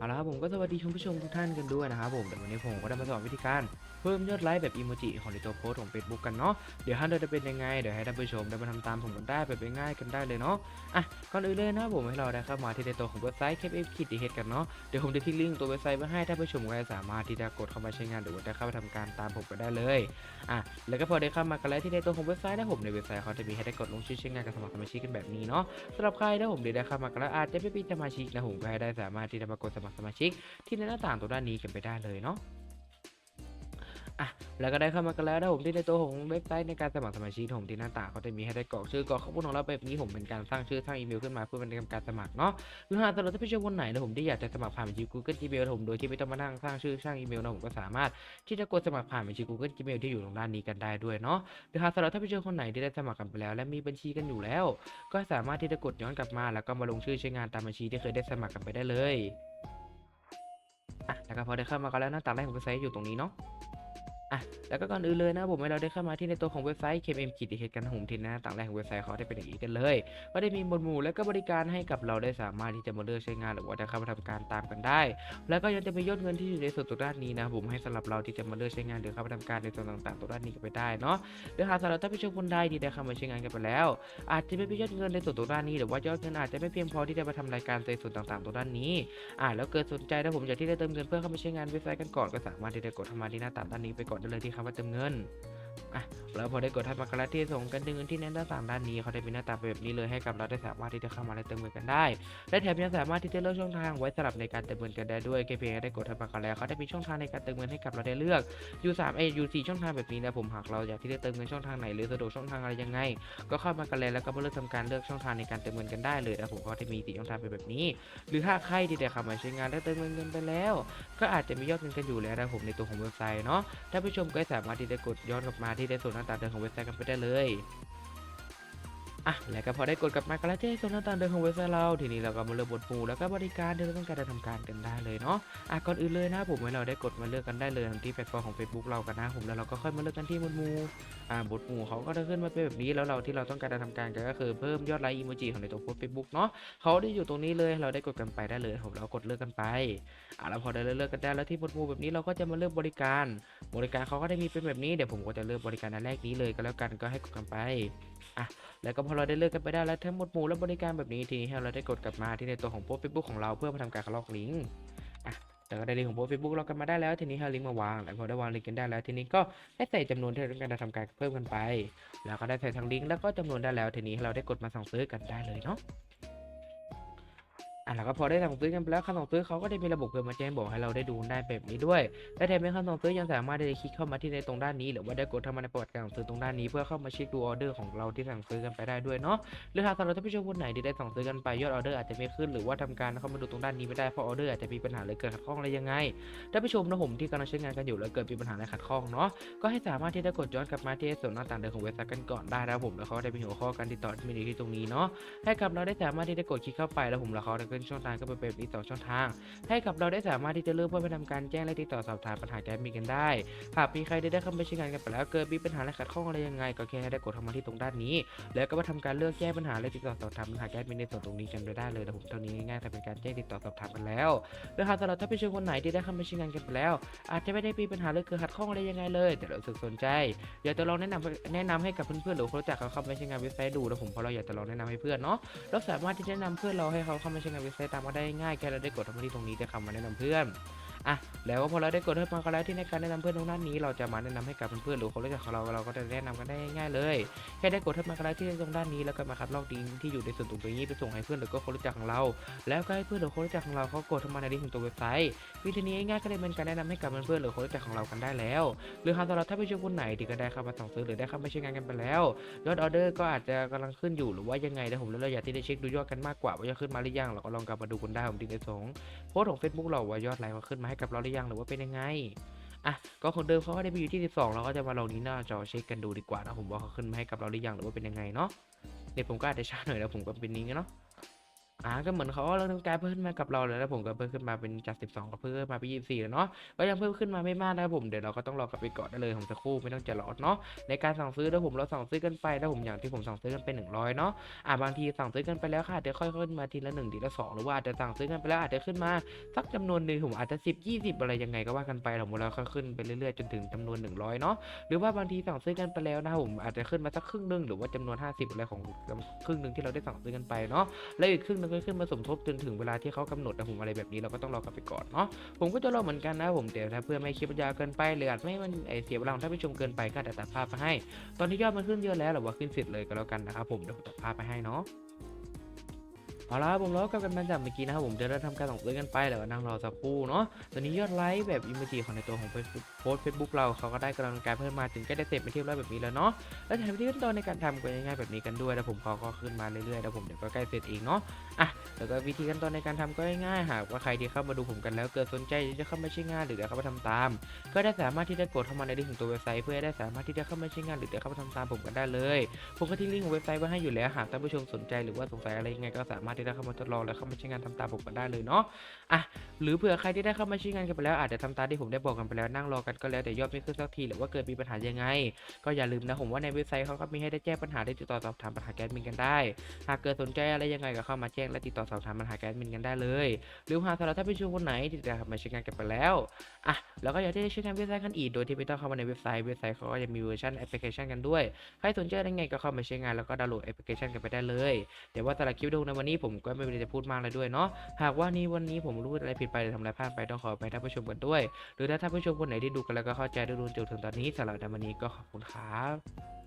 เอาละครับผมก็สวัสดีคุณผู้ชมทุกท่านกันด้วยนะครับผมแต่วันนี้ผมก็ได้มาสอนวิธีการเพิ่มยอดไลค์แบบอีโมจิของในตัวโพสของ Facebook กันเนาะเดี๋ยวท่านเดินจะเป็นยังไงเดี๋ยวให้ท่านผู้ชมได้มาทำตามผมกันได้แบบง่ายๆกันได้เลยเนาะอะก่อนอื่นเลยนะผมให้เราได้เข้ามาที่ในตัวของเว็บไซต์ k f f คิดดีเฮดกันเนาะเดี๋ยวผมจะทิ้งลิงก์ตัวเว็บไซต์ไว้ให้ท่านผู้ชมก็สามารถที่จะกดเข้ามาใช้งานหรือว่าจะเข้ามาทำการตามผมก็ได้เลยอะแล้วก็พอได้เข้ามากันแล้วที่ในตัวของเว็บไซต์นะผมในเว็บไซต์เขาจะมีให้ได้กดลงชื่อใช้งานกับสมัครสมาชิกกันแบบนี้เนาะสำหรับใครนะผมได้เข้ามากันแล้วอาจจะไม่เป็นสมาชิกนะผมก็ให้ได้สามารถที่จะมากดสมัครสมาชิก ที่ในหน้าต่างตัวด้านนี้กันไปได้เลยเนาะอะแล้วก็ได้เข้ามากันแล้วนะผมที่ในตัวของเว็บไซต์ในการสมัครสมาชิกผมที่หน้าต่างเขาจะมีให้ได้กรอกชื่อกรอกข้อมูลของเราแบบนี้ผมเป็นการสร้างชื่อสร้างอีเมลขึ้นมาเพื่อเป็นการสมัครเนาะหรือหากสำหรับท่านผู้ชมคนไหนนะผมที่อยากจะสมัครผ่านบัญชี Google Gmail ผมโดยที่ไม่ต้องมานั่งสร้างชื่อสร้างอีเมลนะผมก็สามารถที่จะกดสมัครผ่านบัญชี Google Gmail ที่อยู่ตรงด้านนี้กันได้ด้วยเนาะหรือหากสำหรับท่านผู้ชมคนไหนที่ได้สมัครกันไปแล้ว และมีบัญชีกันอยู่แล้ว ก็สามารถที่จะกดย้อนกลับมา แล้วก็มาลงชื่อใช้งานตามบัญชีที่เคยได้สมัครกันไปได้เลย แล้วก็พอได้เข้ามาก็แล้วหน้าต่างแรกของเว็บไซต์อยู่ตรงนี้เนาะ อะแล้วก็ก่อนอื่นเลยนะผมให้เราได้เข้ามาที่ในตัวของเว็บไซต์ KMM กิจเหตุการณ์ผมที่หน้าต่างแรกของเว็บไซต์เขาได้เป็นอย่างนี้กันเลยก็ได้มีหมวดหมู่และก็บริการให้กับเราได้สามารถที่จะมาเลือกใช้งานหรือว่าจะเข้ามาทำการตามกันได้ แล้วก็ยังจะมียอดเงินที่อยู่ในส่วนตัวด้านนี้นะผมให้สำหรับเราที่จะมาเลือกใช้งานหรือเข้ามาทำการในส่วนต่างๆ ตัวด้านนี้กันไปได้เนาะหรือหากสำหรับท่านผู้ชมคนใดที่ได้เข้ามาใช้งานกันไปแล้ว อาจจะไม่มียอดเงินในส่วนตัวด้านนี้ หรือว่ายอดเงินอาจจะไม่เพียงพอที่จะมาทำรายการในส่วนต่างๆ ตัวด้านนี้อ่าแล้วเกิดสนใจถ้าผมอยากที่จะเติมเงินเพื่อเข้ามาใช้งานเว็บไซต์กันก่อนก็สามารถที่จะกดเข้ามาที่หน้าต่างด้านนี้ไปก่อนได้เลยที่คำว่าเติมเงินอะแล้วพอได้กดทับมากระที่ส่งกันดึงเงินที่หน้าต่างด้านนี้เขาได้มีหน้าตาแบบนี้เลยให้กับเราได้สามารถที่จะเข้ามาและเติมเงินกันได้ และแถมยังสามารถที่จะเลือกช่องทางไว้สำหรับในการเติมเงินกันได้ด้วยแค่เพียงได้กดทับมากระแล้วเขาได้มีช่องทางในการเติมเงินให้กับเราได้เลือกอยู่3เออยู่4ช่องทางแบบนี้นะผมหากเราอยากที่จะเติมเงินช่องทางไหนหรือสะดวกช่องทางอะไรยังไง ก็เข้ามากันเลยแล้วก็มาเลือกทำการเลือกช่องทางในการเติมเงินกันได้เลยนะผมก็จะมีสี่ช่องทางเป็นแบบนี้ หรือถ้าใครที่ได้เข้ามาใช้งานและเติมเงินไปแล้ว ก็อาจจะมียอดเงินกันอยู่แล้วนะผมในตัวของเว็บไซต์เนาะท่านผู้ชมก็สามารถที่จะกดย้อนกลับมาที่ในส่วนหน้าต่างเดิมของเว็บไซต์กันไปได้เลย อะแล้วก็พอได้กดกลับมากันแล้วที่ส่วนหน้าต่างเดิมของเว็บไซต์เรา ทีนี้เราก็มาเลือกบทหมู่แล้วก็บริการที่เราต้องการจะทำการกันได้เลยเนาะอะก่อนอื่นเลยนะผมให้เราได้กดมาเลือกกันได้เลยที่แพลตฟอร์มของ Facebook เรากันนะผมแล้วเราก็ค่อยมาเลือกกันที่บทหมู่อ่าบทหมู่เขาก็จะขึ้นมาเป็นแบบนี้แล้วเราที่เราต้องการจะทำการกันก็คือเพิ่มยอดไลค์อีโมจิของในตัวโพสเฟซบุ๊กเนาะเขาได้อยู่ตรงนี้เลยเราได้กดกันไปได้เลยผมเรากดเลือกกันไปอ่าแล้วพอได้เลือกกันได้แล้วที่บทหมู่แบบนี้เราก็จะมาเลือกบริการ บริการเขาก็ได้มีเป็นแบบนี้เดี๋ยวผมก็จะเลือกบริการอันแรกนี้เลยก็แล้วกันก็ให้กดกันไป อะแล้วก็พอเราได้เลือกกันไปได้แล้วทั้งหมดหมู่และบริการแบบนี้ทีนี้ให้เราได้กดกลับมาที่ในตัวของโพสเฟซบุ๊กของเราเพื่อมาทำการคลอกลิงก์อะแต่ก็ได้ลิงก์ของโพสเฟซบุ๊กเรากันมาได้แล้วทีนี้ให้เราลิงก์มาวางแล้วพอได้วางลิงก์กันได้แล้วทีนี้ก็ให้ใส่จำนวนที่เราต้องการทำการเพิ่มกันไป แล้วก็ได้ใส่ทั้งลิงก์แล้วก็จำนวนได้แล้วทีนี้เราได้กดมาสั่งซื้อกันได้เลยเนาะ อะแล้วก็พอได้สั่งซื้อกันไปแล้วคำสั่งซื้อเขาก็ได้มีระบบเพิ่มมาแจ้งบอกให้เราได้ดูได้แบบนี้ด้วย และแถมยังคำสั่งซื้อยังสามารถได้คลิกเข้ามาที่ในตรงด้านนี้ หรือว่าได้กดเข้ามาในประวัติการสั่งซื้อตรงด้านนี้เพื่อเข้ามาเช็คดูออเดอร์ของเราที่สั่งซื้อกันไปได้ด้วยเนาะหรือหากสำหรับท่านผู้ชมคนไหนที่ได้สั่งซื้อกันไปยอดออเดอร์อาจจะไม่ขึ้นหรือว่าทำการเข้ามาดูตรงด้านนี้ไม่ได้เพราะออเดอร์อาจจะมีปัญหาหรือเกิดขัดข้องอะไรยังไงท่านผู้ชมนะผมที่กำลังใช้งานกันอยู่แล้วเกิดมีปัญหาอะไรขัดข้องเนาะก็ให้สามารถที่จะกดย้อนกลับมาที่ส่วนหน้าต่างเดิมของเว็บไซต์กันก่อนได้นะผมแล้วเขาได้มีหัวข้อการติดต่อที่มีอยู่ที่ตรงนี้เนาะให้กับเราได้สามารถที่จะกดคลิกเข้าไปแล้วผมแล้วเขาไนช่องทางก็เป็นแบบนี้สองช่องทาง ให้กับเราได้สามารถที่จะเลือกเพื่อไปทำการแจ้งและติดต่อสอบถามปัญหาแก้มีกันได้ หากมีใครได้ได้เข้าไปใช้งานกันไปแล้วเกิดมีปัญหาและขัดข้องอะไรยังไง ก็แค่ให้ได้กดเข้ามาที่ตรงด้านนี้ แล้วก็มาทำการเลือกแก้ปัญหาและติดต่อสอบถามปัญหาแก้มีในส่วนตรงนี้กันไปได้เลยนะผมเท่านี้ง่ายๆแต่เป็นการแจ้งติดต่อสอบถามกันแล้วหรือหากสำหรับท่านผู้ชมคนไหนที่ได้เข้าไปใช้งานกันไปแล้ว อาจจะไม่ได้มีปัญหาหรือเกิดขัดข้องอะไรยังไงเลย แต่เราสึกสนใจอยากจะลองแนะนำแนะนำให้กับเพื่อนๆหรือคนรู้จักเขาเข้ามาใช้งานเว็บไซต์ดูนะผมเพราะเราอยากจะลองแนะนำให้เพื่อนเนาะเราสามารถที่จะแนะนำเพื่อนเราให้เขาเข้ามาใช้งานเว็บไซต์ตามมาได้ง่ายแค่เราได้กดทำที่ตรงนี้จะคำมาแนะนำเพื่อน อะแล้วพอเราได้กดเข้ามากันแล้วที่ในการแนะนำเพื่อนตรงด้านนี้ เราจะมาแนะนำให้กับเพื่อนๆหรือคนรู้จักของเราเราก็จะแนะนำกันได้ง่ายเลย แค่ได้กดเข้ามากันแล้วที่ตรงด้านนี้แล้วก็มาคัดลอกลิงก์ที่อยู่ในส่วนตรงนี้ไปส่งให้เพื่อนหรือก็คนรู้จักของเรา แล้วก็ให้เพื่อนหรือคนรู้จักของเราเขากดเข้ามาในลิงก์ของตัวเว็บไซต์วิธีนี้ง่ายก็เลยเป็นการแนะนำให้กับเพื่อนๆหรือคนรู้จักของเรากันได้แล้ว หรือหากสำหรับถ้าผู้ชมคนไหนที่ก็ได้เข้ามาสั่งซื้อหรือได้เข้ามาใช้งานกันไปแล้วยอดออเดอร์ก็อาจจะกำลังขึ้นอยู่หรือว่ายังไงนะผมแล้วเราอยากที่จะเช็คดูยอดกันมากกว่าว่ายอดขึ้นมาหรือยังเราก็ลองกลับมาดูกันได้ผมดีในสองโพสของ Facebook เราว่ายอดไลค์มาขึ้นมให้กับเราหรือยังหรือว่าเป็นยังไงอะก็คนเดิมเขาก็ได้ไปอยู่ที่ 12 เราก็จะมาลองนี้หน้าจอเช็คกันดูดีกว่านะผมว่าเขาขึ้นมาให้กับเราหรือยังหรือว่าเป็นยังไงเนาะเดี๋ยผมก็อาจจะช้าหน่อยแล้วผมก็เป็นนี้เนาะ อ่าก็เหมือนเขาก็เริ่มกายเพิ่มมากับเราเลยแล้วผมก็เพิ่มขึ้นมาเป็นจาก12ก็เพิ่มมาเป็น24แล้วเนาะก็ยังเพิ่มขึ้นมาไม่มากนะครับผมเดี๋ยวเราก็ต้องรอกลับไปก่อนได้เลยผมสักครู่ไม่ต้องจะรอเนาะในการสั่งซื้อแล้วผมเราสั่งซื้อกันไปแล้วผมอย่างที่ผมสั่งซื้อกันไป100เนาะอ่าบางทีสั่งซื้อกันไปแล้วค่ะอาจจะค่อยขึ้นมาทีละ1ทีละ2หรือว่าอาจจะสั่งซื้อกันไปแล้วอาจจะขึ้นมาสักจำนวนหนึ่งผมอาจจะ10 20อะไรยังไงก็ว่ากันไปผมเราค่อยขึ้นไปเรื่อยๆจนถึงจำนวน100เนาะหรือว่าบางทีสั่งซื้อกันไปแล้วนะผมอาจจะขึ้นมาสักครึ่งหนึงหรือว่าจำนวน 50 อะไรของครึ่งหนึ่งที่เราได้สั่งซื้อกันไปเนาะแล้วอีกครึ่งหนึงก็ขึ้นมาสมทบจนถึงเวลาที่เขากำหนดนะผมอะไรแบบนี้เราก็ต้องรอกันไปก่อนเนาะผมก็จะรอเหมือนกันนะผมเดี๋ยวถ้าเพื่อไม่คลิปยาวเกินไปหรืออาจไม่มันเสียเวลาถ้านผู้ชมเกินไปก็อาจจะตัดภาพมาให้ ตอนที่ยอดมันขึ้นเยอะแล้วหรือว่าขึ้นเสร็จเลยก็แล้วกันนะครับผมเดี๋ยวผมตัดภาพไปให้เนาะ เอาละผมแล้วกันมาจากเมื่อกี้นะครับผมจะได้ทำการส่งซื้อกันไปแล้วก็นั่งรอสักครู่เนาะตอนนี้ยอดไลค์แบบอิมเมจิของในตัวของโพสเฟซบุ๊กเราเขาก็ได้กำลังการเพิ่มมาถึงก็ได้เสร็จเป็นที่รียบร้อยแบบนี้แล้วเนาะแล้วแถมที่ขั้นตอนในการทำก็ง่ายๆแบบนี้กันด้วยแล้วผมเขาก็ขึ้นมาเรื่อยๆแล้วผมเดี๋ยวก็ใกล้เสร็จเองเนาะอะแล้วก็วิธีขั้นตอนในการทำก็ง่ายๆหากว่าใครที่เข้ามาดูผมกันแล้วเกิดสนใจจะเข้ามาใช้งานหรือจะเข้ามาทำตาม ก็ได้สามารถที่จะกดเข้ามาในลิงก์ของตัวเว็บไซต์เพื่อได้สามารถที่จะเข้ามาใช้งานหรือจะเข้ามาทำตามผมกันได้เลยผมก็ทิ้งลิงก์ของเว็บไซต์ไว้ให้อยู่แล้วหากท่านผู้ชมสนใจหรือว่าสงสัยอะไรยังไงก็สามารถที่จะเข้ามาทดลองและเข้ามาใช้งานทำตามผมกันได้เลยเนาะอะหรือเผื่อใครที่ได้เข้ามาใช้งานกันไปแล้วอาจจะทำตามที่ผมได้บอกกันไปแล้วนั่งรอกันก็แล้วแต่ยอดไม่ขึ้นสักทีหรือว่าเกิดมีปัญหายังไง ก็อย่าลืมนะผมว่าในเว็บไซต์เขาก็มีให้ได้แจ้งปัญหาได้ติดต่อสอบถามปัญหาแก๊สมินกันได้ หากเกิดสนใจอะไรยังไงก็เข้ามาแจ้งและติดต่อสอบถามปัญหาแก๊สมินกันได้เลย หรือหากสำหรับท่านผู้ชมคนไหนที่จะมาใช้งานกันไปแล้วอะแล้วก็อยากที่จะใช้งานเว็บไซต์กันอีกโดยที่ไม่ต้องเข้ามาในเว็บไซต์เว็บไซต์เขาก็จะมีเวอร์ชันแอปพลิเคชันกันด้วยใครสนใจยังไงก็เข้ามาใช้งานแล้วก็ดาวน์โหลดแอปพลิเคชันกันไปได้เลยเดี๋ยวว่าแต่ละคลิปดีโอในวันนี้ผมก็ไม่ได้จะพูดมากเลยด้วยเนาะหากว่านี้วันนี้ผมรู้อะไรผิดไปหรือทำอะไรพลาดไปต้องขอไปท่านผู้ชมกันด้วย หรือถ้าท่านผู้ชมคนไหนที่ดูกันแล้วก็เข้าใจได้รู้จนถึงตอนนี้สำหรับในวันนี้ก็ขอบคุณครับ